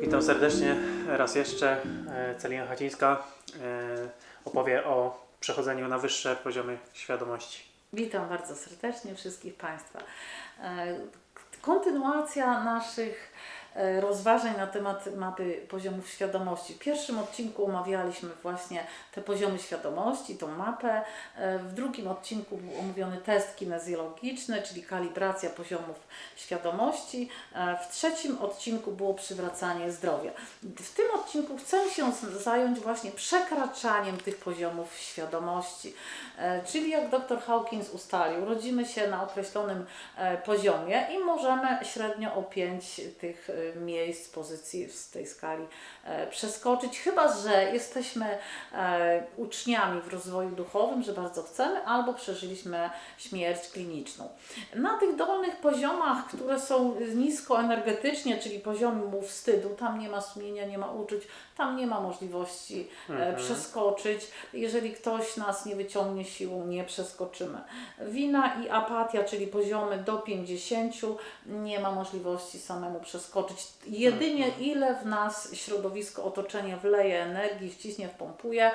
Witam serdecznie raz jeszcze. E, Celina Chacińska e, opowie o przechodzeniu na wyższe poziomy świadomości. Witam bardzo serdecznie wszystkich Państwa. E, Kontynuacja naszych rozważań na temat mapy poziomów świadomości. W pierwszym odcinku omawialiśmy właśnie te poziomy świadomości, tą mapę. E, W drugim odcinku był omówiony test kinezjologiczny, czyli kalibracja poziomów świadomości. E, W trzecim odcinku było przywracanie zdrowia. W tym odcinku chcę się zająć właśnie przekraczaniem tych poziomów świadomości. E, Czyli jak dr Hawkins ustalił, rodzimy się na określonym e, poziomie i możemy średnio o 5 tych e, miejsc, pozycji w tej skali e, przeskoczyć, chyba że jesteśmy e, uczniami w rozwoju duchowym, że bardzo chcemy, albo przeżyliśmy śmierć kliniczną. Na tych dolnych poziomach, które są nisko energetycznie, czyli poziomów wstydu, tam nie ma sumienia, nie ma uczuć, tam nie ma możliwości e, przeskoczyć. Jeżeli ktoś nas nie wyciągnie siłą, nie przeskoczymy. Wina i apatia, czyli poziomy do 50, nie ma możliwości samemu przeskoczyć. Jedynie ile w nas środowisko, otoczenie wleje energii, wciśnie, wpompuje,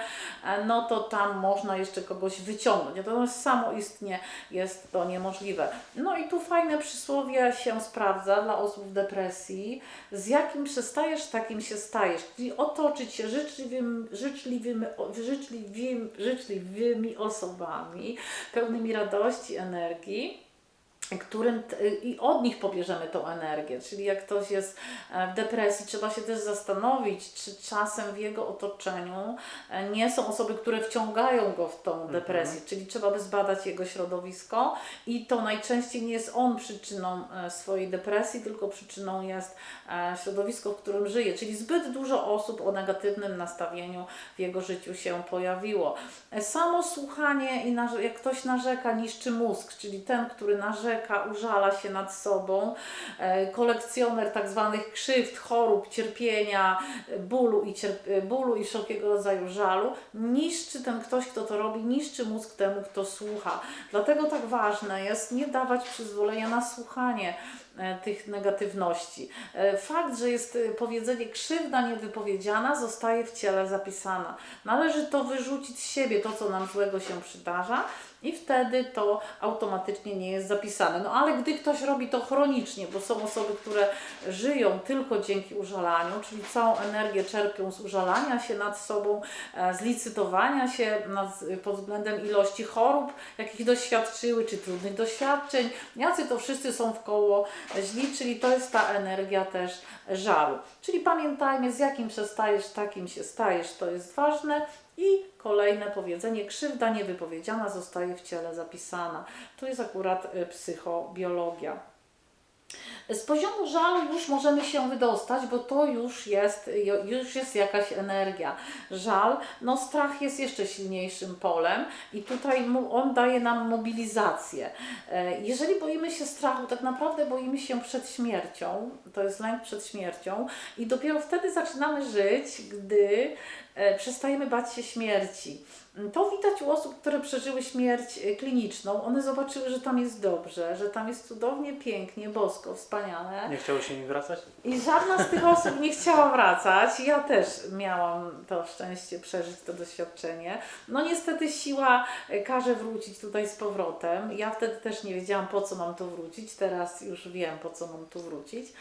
e, no to tam można jeszcze kogoś wyciągnąć. Natomiast samoistnie jest to niemożliwe. No i tu fajne przysłowie się sprawdza dla osób w depresji. Z jakim przestajesz, takim się stajesz. Czyli otoczyć się życzliwym, życzliwymi, życzliwymi, życzliwymi osobami, pełnymi radości, energii którym i od nich pobierzemy tą energię. Czyli jak ktoś jest e, w depresji, trzeba się też zastanowić, czy czasem w jego otoczeniu e, nie są osoby, które wciągają go w tą depresję. Czyli trzeba by zbadać jego środowisko i to najczęściej nie jest on przyczyną e, swojej depresji, tylko przyczyną jest środowisko, w którym żyje. Czyli zbyt dużo osób o negatywnym nastawieniu w jego życiu się pojawiło. Samo słuchanie i jak ktoś narzeka, niszczy mózg, czyli ten, który narzeka, użala się nad sobą, e, kolekcjoner tak zwanych krzywd, chorób, cierpienia, e, bólu i, cierp- e, bólu i wszelkiego rodzaju żalu, niszczy ten ktoś, kto to robi, niszczy mózg temu, kto słucha. Dlatego tak ważne jest nie dawać przyzwolenia na słuchanie tych negatywności. E, Fakt, że jest e, powiedzenie krzywda niewypowiedziana, zostaje w ciele zapisana. Należy to wyrzucić z siebie, to co nam złego się przydarza i wtedy to automatycznie nie jest zapisane. No ale gdy ktoś robi to chronicznie, bo są osoby, które żyją tylko dzięki użalaniu, czyli całą energię czerpią z użalania się nad sobą, e, z licytowania się nad, pod względem ilości chorób, jakich doświadczyły, czy trudnych doświadczeń, jacy to wszyscy są w koło źli, czyli to jest ta energia też żalu. Czyli pamiętajmy, z jakim przestajesz, takim się stajesz, to jest ważne. I kolejne powiedzenie, krzywda niewypowiedziana zostaje w ciele zapisana. To jest akurat y, psychobiologia. Z poziomu żalu już możemy się wydostać, bo to już jest, już jest jakaś energia. Żal, no strach jest jeszcze silniejszym polem i tutaj on daje nam mobilizację. E, Jeżeli boimy się strachu, tak naprawdę boimy się przed śmiercią, to jest lęk przed śmiercią i dopiero wtedy zaczynamy żyć, gdy przestajemy bać się śmierci. To widać u osób, które przeżyły śmierć e, kliniczną. One zobaczyły, że tam jest dobrze, że tam jest cudownie, pięknie, bosko, wspaniale. Nie chciało się mi wracać? I żadna z tych osób nie chciała wracać. Ja też miałam to szczęście przeżyć to doświadczenie. No niestety siła e, każe wrócić tutaj z powrotem. Ja wtedy też nie wiedziałam po co mam tu wrócić. Teraz już wiem po co mam tu wrócić.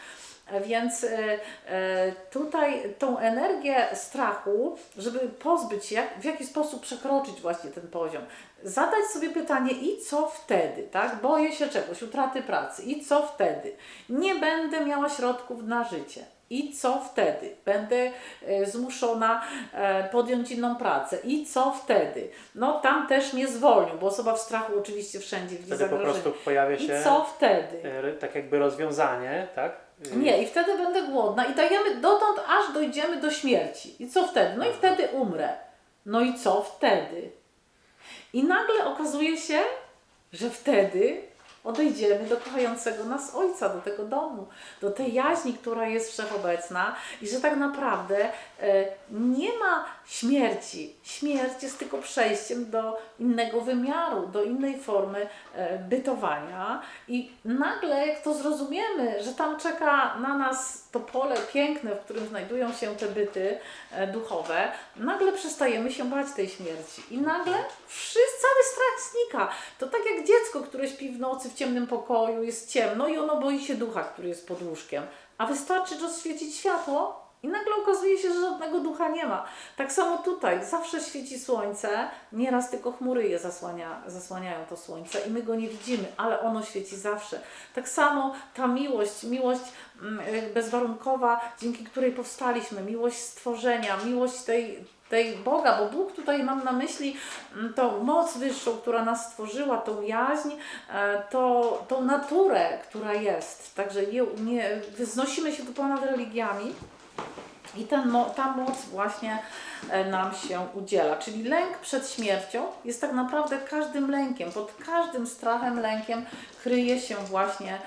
Więc e, e, tutaj tą energię strachu, żeby pozbyć się, w jaki sposób przekroczyć właśnie ten poziom, zadać sobie pytanie i co wtedy, tak? Boję się czegoś, utraty pracy i co wtedy? Nie będę miała środków na życie. I co wtedy? Będę e, zmuszona e, podjąć inną pracę. I co wtedy? No tam też mnie zwolnią, bo osoba w strachu oczywiście wszędzie widzi Wtedy po prostu pojawia I się co wtedy? e, tak jakby rozwiązanie, tak? E, Nie, i wtedy będę głodna i dajemy dotąd, aż dojdziemy do śmierci. I co wtedy? No i wtedy umrę. No i co wtedy? I nagle okazuje się, że wtedy odejdziemy do kochającego nas Ojca, do tego domu, do tej jaźni, która jest wszechobecna i że tak naprawdę e, nie ma śmierci. Śmierć jest tylko przejściem do innego wymiaru, do innej formy e, bytowania. I nagle, jak to zrozumiemy, że tam czeka na nas to pole piękne, w którym znajdują się te byty e, duchowe, nagle przestajemy się bać tej śmierci. I nagle wszyscy, cały strach znika. To tak jak dziecko, które śpi w nocy w ciemnym pokoju, jest ciemno i ono boi się ducha, który jest pod łóżkiem. A wystarczy rozświecić światło i nagle okazuje się, że żadnego ducha nie ma. Tak samo tutaj, zawsze świeci słońce, nieraz tylko chmury je zasłania, zasłaniają to słońce i my go nie widzimy, ale ono świeci zawsze. Tak samo ta miłość, miłość mm, y, bezwarunkowa, dzięki której powstaliśmy, miłość stworzenia, miłość tej, tej Boga, bo Bóg tutaj mam na myśli mm, tą moc wyższą, która nas stworzyła, tą jaźń, e, to, tą naturę, która jest. Także nie, nie, wznosimy się tu ponad religiami. I ten, ta moc właśnie e, nam się udziela. Czyli lęk przed śmiercią jest tak naprawdę każdym lękiem. Pod każdym strachem, lękiem kryje się właśnie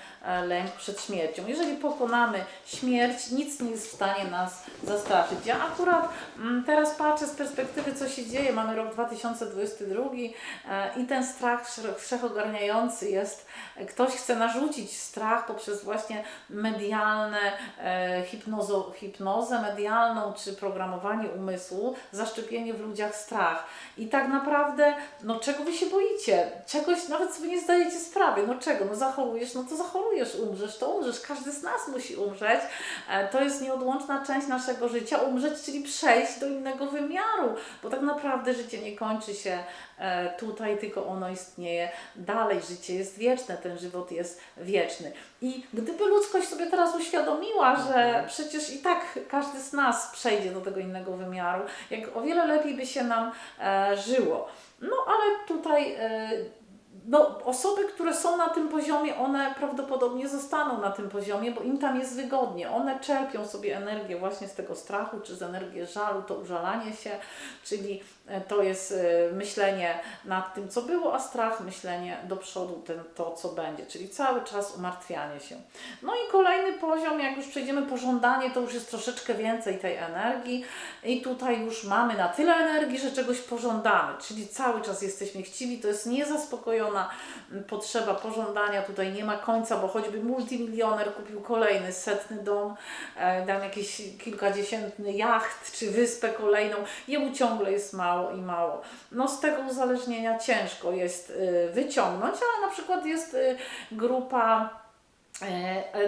lęk przed śmiercią. Jeżeli pokonamy śmierć, nic nie jest w stanie nas zastraszyć. Ja akurat mm, teraz patrzę z perspektywy, co się dzieje. Mamy rok 2022 e, i ten strach wsze- wszechogarniający jest. Ktoś chce narzucić strach poprzez właśnie medialne e, hipnozo, hipnozę medialną czy programowanie umysłu, zaszczepienie w ludziach strach. I tak naprawdę, no czego wy się boicie? Czegoś nawet sobie nie zdajecie sprawy. No czego? No zachorujesz, no to zachorujesz, umrzesz, to umrzesz. Każdy z nas musi umrzeć. E, To jest nieodłączna część naszego życia. Umrzeć, czyli przejść do innego wymiaru, bo tak naprawdę życie nie kończy się e, tutaj, tylko ono istnieje dalej. Życie jest wieczne, ten żywot jest wieczny. I gdyby ludzkość sobie teraz uświadomiła, że przecież i tak każdy z nas przejdzie do tego innego wymiaru, jak o wiele lepiej by się nam e, żyło. No ale tutaj no, osoby, które są na tym poziomie, one prawdopodobnie zostaną na tym poziomie, bo im tam jest wygodnie. One czerpią sobie energię właśnie z tego strachu, czy z energii żalu, to użalanie się, czyli e, to jest e, myślenie nad tym, co było, a strach myślenie do przodu, ten, to, co będzie, czyli cały czas umartwianie się. No i kolejny poziom, jak już przejdziemy pożądanie, to już jest troszeczkę więcej tej energii i tutaj już mamy na tyle energii, że czegoś pożądamy, czyli cały czas jesteśmy chciwi, to jest niezaspokojona mm, potrzeba pożądania, tutaj nie ma końca, bo choćby multimilioner kupił kolejny setny dom, e, tam jakiś kilkadziesiętny jacht czy wyspę kolejną, jemu ciągle jest mało i mało. No z tego uzależnienia ciężko jest y, wyciągnąć, ale na przykład jest y, grupa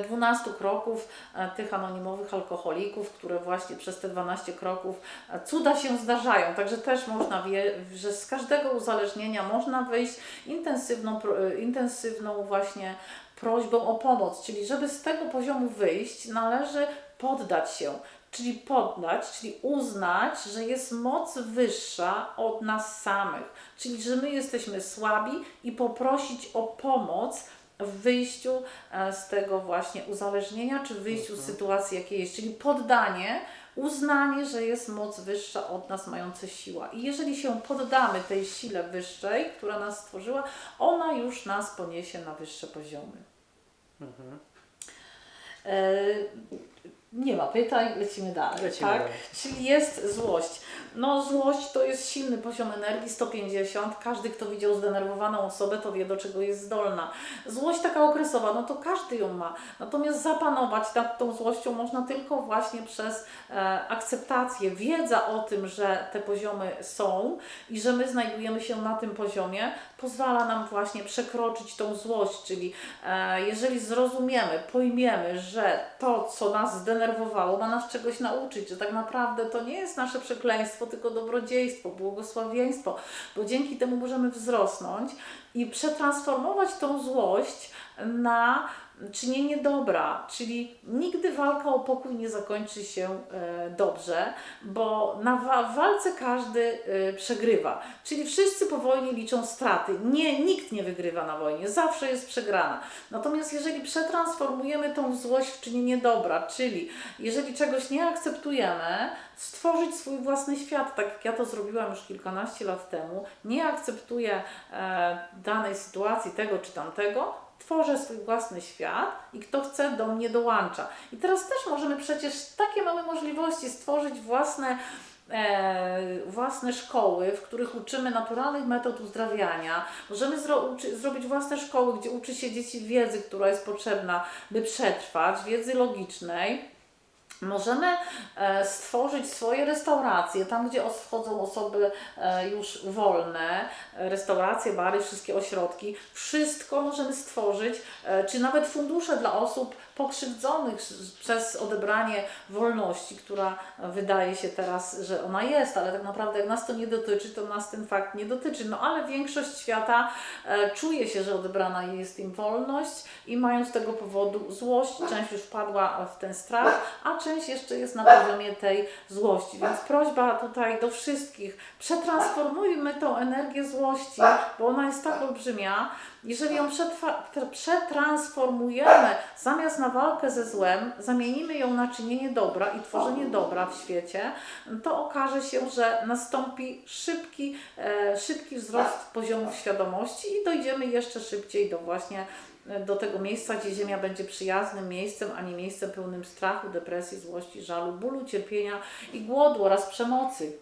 12 kroków e, tych anonimowych alkoholików, które właśnie przez te 12 kroków e, cuda się zdarzają. Także też można wie, że z każdego uzależnienia można wyjść intensywną, e, intensywną właśnie prośbą o pomoc. Czyli żeby z tego poziomu wyjść, należy poddać się. Czyli poddać, czyli uznać, że jest moc wyższa od nas samych, czyli że my jesteśmy słabi i poprosić o pomoc w wyjściu e, z tego właśnie uzależnienia, czy w wyjściu z sytuacji jakiejś, czyli poddanie, uznanie, że jest moc wyższa od nas, mająca siła. I jeżeli się poddamy tej sile wyższej, która nas stworzyła, ona już nas poniesie na wyższe poziomy. Mhm. E, nie ma pytań, lecimy dalej. Lecimy tak? dalej. Czyli jest złość. No złość to jest silny poziom energii, 150. Każdy, kto widział zdenerwowaną osobę, to wie, do czego jest zdolna. Złość taka okresowa, no to każdy ją ma. Natomiast zapanować nad tą złością można tylko właśnie przez e, akceptację, wiedza o tym, że te poziomy są i że my znajdujemy się na tym poziomie, pozwala nam właśnie przekroczyć tą złość, czyli e, jeżeli zrozumiemy, pojmiemy, że to, co nas zdenerwowało, ma nas czegoś nauczyć, że tak naprawdę to nie jest nasze przekleństwo, tylko dobrodziejstwo, błogosławieństwo, bo dzięki temu możemy wzrosnąć i przetransformować tą złość na czynienie dobra, czyli nigdy walka o pokój nie zakończy się e, dobrze, bo na walce każdy e, przegrywa, czyli wszyscy po wojnie liczą straty. Nie, nikt nie wygrywa na wojnie, zawsze jest przegrana. Natomiast jeżeli przetransformujemy tą złość w czynienie dobra, czyli jeżeli czegoś nie akceptujemy, stworzyć swój własny świat, tak jak ja to zrobiłam już kilkanaście lat temu, nie akceptuję e, danej sytuacji, tego czy tamtego, tworzę swój własny świat i kto chce do mnie dołącza. I teraz też możemy przecież takie mamy możliwości stworzyć własne e, własne szkoły, w których uczymy naturalnych metod uzdrawiania. Możemy zro- uczy, zrobić własne szkoły, gdzie uczy się dzieci wiedzy, która jest potrzebna, by przetrwać, wiedzy logicznej. Możemy e, stworzyć swoje restauracje, tam gdzie wchodzą osoby e, już wolne, e, restauracje, bary, wszystkie ośrodki. Wszystko możemy stworzyć, czy nawet fundusze dla osób pokrzywdzonych przez odebranie wolności, która wydaje się teraz, że ona jest, ale tak naprawdę jak nas to nie dotyczy, to nas ten fakt nie dotyczy. No ale większość świata czuje się, że odebrana jest im wolność i mają z tego powodu złość. Część już wpadła w ten strach, a część jeszcze jest na poziomie tej złości. Więc prośba tutaj do wszystkich, przetransformujmy tą energię złości, bo ona jest tak olbrzymia. Jeżeli ją przetransformujemy, zamiast na walkę ze złem, zamienimy ją na czynienie dobra i tworzenie dobra w świecie, to okaże się, że nastąpi szybki, e, szybki wzrost poziomów świadomości i dojdziemy jeszcze szybciej do właśnie e, do tego miejsca, gdzie Ziemia będzie przyjaznym miejscem, a nie miejscem pełnym strachu, depresji, złości, żalu, bólu, cierpienia i głodu oraz przemocy.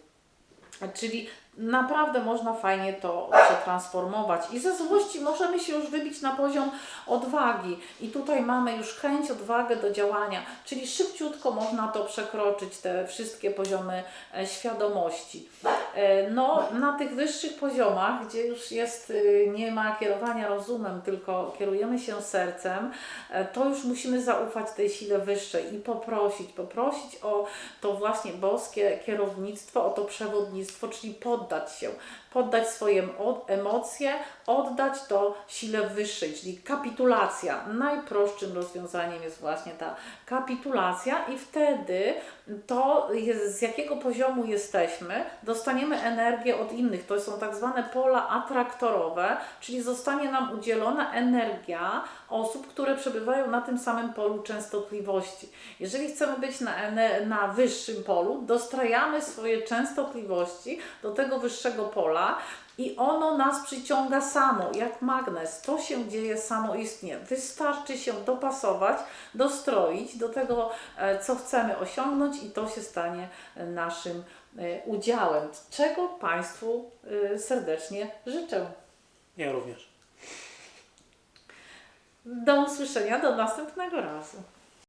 Czyli naprawdę można fajnie to przetransformować. I ze złości możemy się już wybić na poziom odwagi. I tutaj mamy już chęć, odwagę do działania, czyli szybciutko można to przekroczyć, te wszystkie poziomy e, świadomości. E, No, na tych wyższych poziomach, gdzie już jest, y, nie ma kierowania rozumem, tylko kierujemy się sercem, e, to już musimy zaufać tej sile wyższej i poprosić, poprosić o to właśnie boskie kierownictwo, o to przewodnictwo, czyli poddać się, poddać swoje emocje, oddać to sile wyższej, czyli kapitulacja. Najprostszym rozwiązaniem jest właśnie ta kapitulacja i wtedy to z jakiego poziomu jesteśmy, dostaniemy energię od innych. To są tak zwane pola atraktorowe, czyli zostanie nam udzielona energia osób, które przebywają na tym samym polu częstotliwości. Jeżeli chcemy być na, na wyższym polu, dostrajamy swoje częstotliwości do tego wyższego pola i ono nas przyciąga samo, jak magnes. To się dzieje samoistnie. Wystarczy się dopasować, dostroić do tego, e, co chcemy osiągnąć i to się stanie e, naszym e, udziałem, czego Państwu serdecznie życzę. Ja również. Do usłyszenia do następnego razu.